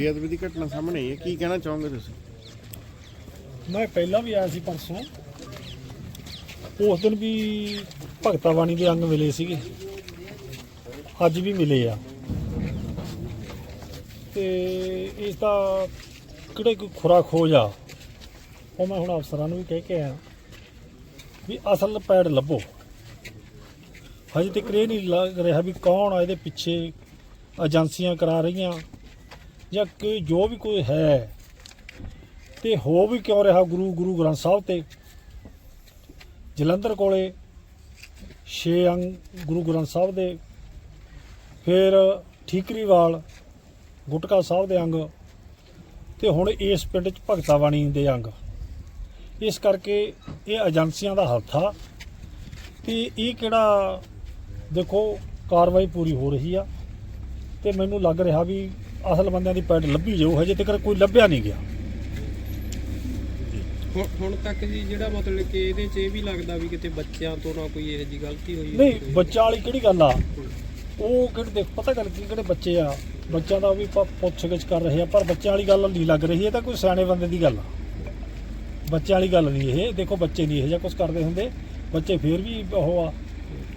ਬੇਅਦਬੀ ਦੀ ਘਟਨਾ ਸਾਹਮਣੇ ਆਈ ਹੈ। ਕੀ ਕਹਿਣਾ ਚਾਹੋਗੇ ਤੁਸੀਂ? ਮੈਂ ਪਹਿਲਾਂ ਵੀ ਆਇਆ ਸੀ ਪਰਸੋਂ। ਉਸ ਦਿਨ ਵੀ ਭਗਤਾ ਬਾਣੀ ਦੇ ਅੰਗ ਮਿਲੇ ਸੀਗੇ। ਅੱਜ ਵੀ ਮਿਲੇ ਆ। ਤੇ ਇਸ ਦਾ ਕਿਹੜੇ ਕੋਈ ਖੁਰਾ ਖੋਜ ਆ, ਉਹ ਮੈਂ ਹੁਣ ਅਫਸਰਾਂ ਨੂੰ ਵੀ ਕਹਿ ਕੇ ਆਇਆ ਵੀ ਅਸਲ ਪੈੜ ਲੱਭੋ। ਹਜੇ ਤੱਕ ਇਹ ਨਹੀਂ ਲੱਗ ਰਿਹਾ ਵੀ ਕੌਣ ਆ ਇਹਦੇ ਪਿੱਛੇ ਏਜੰਸੀਆਂ ਕਰਾ ਰਹੀਆਂ। ਜਾਂ ਕੋਈ ਜੋ ਵੀ ਕੋਈ ਹੈ ਤੇ ਹੋ ਵੀ ਕਿਉਂ ਰਿਹਾ ਗੁਰੂ ਗੁਰੂ ਗ੍ਰੰਥ ਸਾਹਿਬ ਤੇ? ਜਲੰਧਰ ਕੋਲੇ ਛੇ ਅੰਗ ਗੁਰੂ ਗ੍ਰੰਥ ਸਾਹਿਬ ਦੇ, ਫਿਰ ਠੀਕਰੀਵਾਲ ਗੁਟਕਾ ਸਾਹਿਬ ਦੇ ਅੰਗ ਤੇ ਹੁਣ ਇਸ ਪਿੰਡ ਚ ਭਗਤਾ ਬਾਣੀ ਦੇ ਅੰਗ। ਇਸ ਕਰਕੇ ਇਹ ਏਜੰਸੀਆਂ ਦਾ ਹੱਥ ਆ ਤੇ ਇਹ ਕਿਹੜਾ ਦੇਖੋ ਕਾਰਵਾਈ ਪੂਰੀ ਹੋ ਰਹੀ ਆ ਤੇ ਮੈਨੂੰ ਲੱਗ ਰਿਹਾ ਵੀ ਅਸਲ ਬੰਦਿਆਂ ਦੀ ਪੈਡ ਲੱਭੀ ਜਾਊ ਹਜੇ ਤੱਕ ਕੋਈ ਲੱਭਿਆ ਨਹੀਂ ਗਿਆ। ਹੁਣ ਹੁਣ ਤੱਕ ਜੀ ਜਿਹੜਾ ਮਤਲਬ ਕਿ ਇਹਦੇ 'ਚ ਇਹ ਵੀ ਲੱਗਦਾ ਵੀ ਕਿਤੇ ਬੱਚਿਆਂ ਤੋਂ ਨਾ ਕੋਈ ਇਹੋ ਜਿਹੀ ਗਲਤੀ ਹੋਈ ਹੋਵੇ। ਨਹੀਂ ਬੱਚਾ ਵਾਲੀ ਕਿਹੜੀ ਗੱਲ ਆ? ਉਹ ਕਿਹੜੇ ਦੇਖ ਪਤਾ ਗੱਲ ਕੀ ਕਿਹੜੇ ਬੱਚੇ ਆ? ਬੱਚਿਆਂ ਦਾ ਵੀ ਪ- ਪੁੱਛ-ਗਿੱਛ ਕਰ ਰਹੇ ਆ ਪਰ ਬੱਚਿਆਂ ਵਾਲੀ ਗੱਲ ਨਹੀਂ ਲੱਗ ਰਹੀ ਇਹ ਤਾਂ ਕੋਈ ਸਿਆਣੇ ਬੰਦੇ ਦੀ ਗੱਲ ਆ। ਬੱਚਿਆਂ ਵਾਲੀ ਗੱਲ ਨਹੀਂ ਇਹ ਦੇਖੋ ਬੱਚੇ ਨਹੀਂ ਇਹ ਜਿਹਾ ਕੁਝ ਕਰਦੇ ਹੁੰਦੇ ਬੱਚੇ ਫੇਰ ਵੀ ਉਹ ਆ।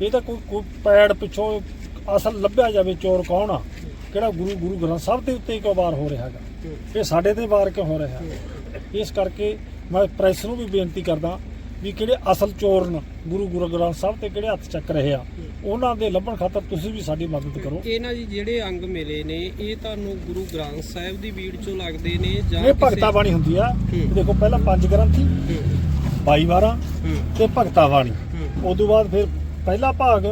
ਇਹ ਤਾਂ ਕੋਈ ਕੋਈ ਪੈੜ ਪਿੱਛੋਂ ਅਸਲ ਲੱਭਿਆ ਜਾਵੇ ਚੋਰ ਕੌਣ ਆ? ਕਿਹੜਾ ਗੁਰੂ ਗੁਰੂ ਗ੍ਰੰਥ ਸਾਹਿਬ ਦੇ ਉੱਤੇ ਕਿਉਂ ਵਾਰ ਹੋ ਰਿਹਾ ਹੈਗਾ। ਇਹ ਸਾਡੇ ਤੇ ਵਾਰ ਕਿਉਂ ਹੋ ਰਿਹਾ ਇਸ ਕਰਕੇ ਮੈਂ ਪ੍ਰੈਸ ਨੂੰ ਵੀ ਬੇਨਤੀ ਕਰਦਾ ਵੀ ਕਿਹੜੇ ਅਸਲ ਚੋਰ ਨੇ ਗੁਰੂ ਗੁਰੂ ਗ੍ਰੰਥ ਸਾਹਿਬ ਤੇ ਕਿਹੜੇ ਹੱਥ ਚੱਕ ਰਹੇ ਆ ਉਹਨਾਂ ਦੇ ਲੱਭਣ ਖਾਤਰ ਤੁਸੀਂ ਵੀ ਸਾਡੀ ਮਦਦ ਕਰੋ। ਇਹ ਨਾ ਜੀ ਜਿਹੜੇ ਅੰਗ ਮਿਲੇ ਨੇ ਇਹ ਤੁਹਾਨੂੰ ਗੁਰੂ ਗ੍ਰੰਥ ਸਾਹਿਬ ਦੀ ਬੀੜ 'ਚੋਂ ਲੱਗਦੇ ਨੇ ਜਾਂ ਇਹ ਭਗਤਾ ਬਾਣੀ ਹੁੰਦੀ ਆ। ਦੇਖੋ ਪਹਿਲਾਂ ਪੰਜ ਗ੍ਰੰਥੀ 22 ਵਾਰਾਂ ਹੂੰ, ਤੇ ਭਗਤਾ ਬਾਣੀ। ਉਦੋਂ ਬਾਅਦ ਫਿਰ ਪਹਿਲਾ ਭਾਗ।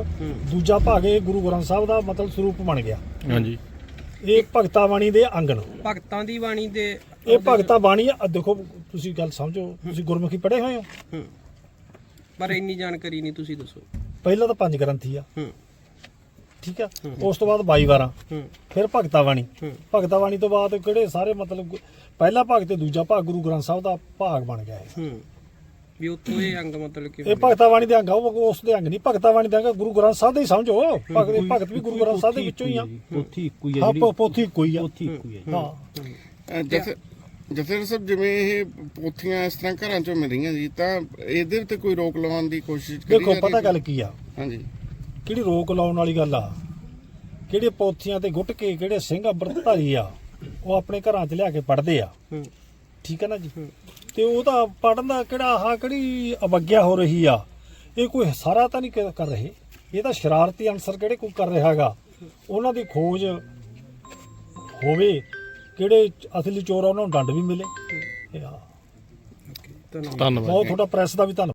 ਦੂਜਾ ਭਾਗ ਇਹ ਗੁਰੂ ਗ੍ਰੰਥ ਸਾਹਿਬ ਦਾ ਮਤਲਬ ਸਰੂਪ ਬਣ ਗਿਆ। ਹਾਂਜੀ। ਇਹ ਭਗਤਾ ਬਾਣੀ ਦੇ ਅੰਗਨ ਭਗਤਾਂ ਦੀ ਬਾਣੀ ਦੇ ਇਹ ਭਗਤਾ ਬਾਣੀ ਆ ਦੇਖੋ ਤੁਸੀਂ ਗੱਲ ਸਮਝੋ ਤੁਸੀਂ ਗੁਰਮੁਖੀ ਪੜ੍ਹੇ ਹੋਏ ਹੋ? ਹੂੰ। ਪਰ ਇੰਨੀ ਜਾਣਕਾਰੀ ਨਹੀਂ ਤੁਸੀਂ ਦੱਸੋ। ਪਹਿਲਾਂ ਤਾਂ ਪੰਜ ਗ੍ਰੰਥੀ ਆ। ਹੂੰ। ਠੀਕ ਆ? ਉਸ ਤੋਂ ਬਾਅਦ 22 ਵਾਰਾਂ। ਹੂੰ। ਫਿਰ ਭਗਤਾ ਬਾਣੀ। ਹੂੰ। ਭਗਤਾ ਬਾਣੀ ਤੋਂ ਬਾਅਦ ਕਿਹੜੇ ਸਾਰੇ ਮਤਲਬ ਗੁ- ਪਹਿਲਾ ਭਾਗ ਤੇ ਦੂਜਾ ਭਾਗ ਗੁਰੂ ਗ੍ਰੰਥ ਸਾਹਿਬ ਦਾ ਭਾਗ ਬਣ ਗਿਆ ਇਹ। ਹੂੰ। ਵੀ ਉੱਥੋਂ ਇਹ ਅੰਗ ਮਤਲਬ ਕਿ ਇਹ ਭਗਤਾ ਬਾਣੀ ਦੇ ਅੰਗ ਆ ਉਹ ਉਸ ਦੇ ਅੰਗ ਨਹੀਂ ਭਗਤਾ ਬਾਣੀ ਦੇ ਅੰਗ ਗੁਰੂ ਗ੍ਰੰਥ ਸਾਹਿਬ ਦੇ ਹੀ ਸਮਝੋ ਭਗਤ ਭਗਤ ਵੀ ਗੁਰੂ ਗ੍ਰੰਥ ਸਾਹਿਬ ਦੇ ਵਿੱਚੋਂ ਹੀ ਆ। ਪੋਥੀ ਇੱਕੋ ਹੀ ਹੈ ਹਾਂ ਜਿਹੜੀ ਪੋ- ਪੋਥੀ ਕੋਈ ਆ। ਪੋਥੀ ਇੱਕੋ ਹੀ ਹੈ। ਹਾਂ ਜਥੇ ਜਥੇ ਸਾਹਿਬ ਜਿਵੇਂ ਇਹ ਪੋਥੀਆਂ ਇਸ ਤਰ੍ਹਾਂ ਘਰਾਂ ਚੋਂ ਮਿਲ ਰਹੀਆਂ ਜੀ ਤਾਂ ਇਹਦੇ ਉੱਤੇ ਕੋਈ ਰੋਕ ਲਗਾਉਣ ਦੀ ਕੋਸ਼ਿਸ਼ ਕਰੀ ਦੇਖੋ ਪਤਾ ਹੈ? ਗੱਲ ਕੀ ਆ? ਹਾਂਜੀ। ਕਿਹੜੀ ਰੋਕ ਲਾਉਣ ਵਾਲੀ ਗੱਲ ਆ? ਕਿਹੜੇ ਪੋਥੀਆਂ ਤੇ ਗੁੱਟ ਕੇ ਕਿਹੜੇ ਸਿੰਘ ਅੰਮ੍ਰਿਤਧਾਰੀ ਆ ਉਹ ਆਪਣੇ ਘਰਾਂ 'ਚ ਲਿਆ ਕੇ ਪੜਦੇ ਆ। ਹੂੰ। ਠੀਕ ਹੈ ਨਾ ਜੀ? ਤੇ ਉਹ ਤਾਂ ਪੜਨ ਦਾ ਕਿਹੜਾ ਆਹ ਕਿਹੜੀ ਅਵਗਿਆ ਹੋ ਰਹੀ ਆ? ਇਹ ਕੋਈ ਸਾਰਾ ਤਾਂ ਨਹੀਂ ਕਰ ਰਹੇ। ਇਹ ਤਾਂ ਸ਼ਰਾਰਤੀ ਅਨਸਰ ਕਿਹੜੇ ਕੋਈ ਕਰ ਰਿਹਾ ਹੈਗਾ? ਉਹਨਾਂ ਦੀ ਖੋਜ ਹੋਵੇ ਕਿਹੜੇ ਅਸਲੀ ਚੋਰ ਆ ਉਹਨਾਂ ਨੂੰ ਦੰਡ ਵੀ ਮਿਲੇ। ਧੰਨਵਾਦ। ਬਹੁਤ ਤੁਹਾਡਾ ਪ੍ਰੈਸ ਦਾ ਵੀ ਧੰਨਵਾਦ।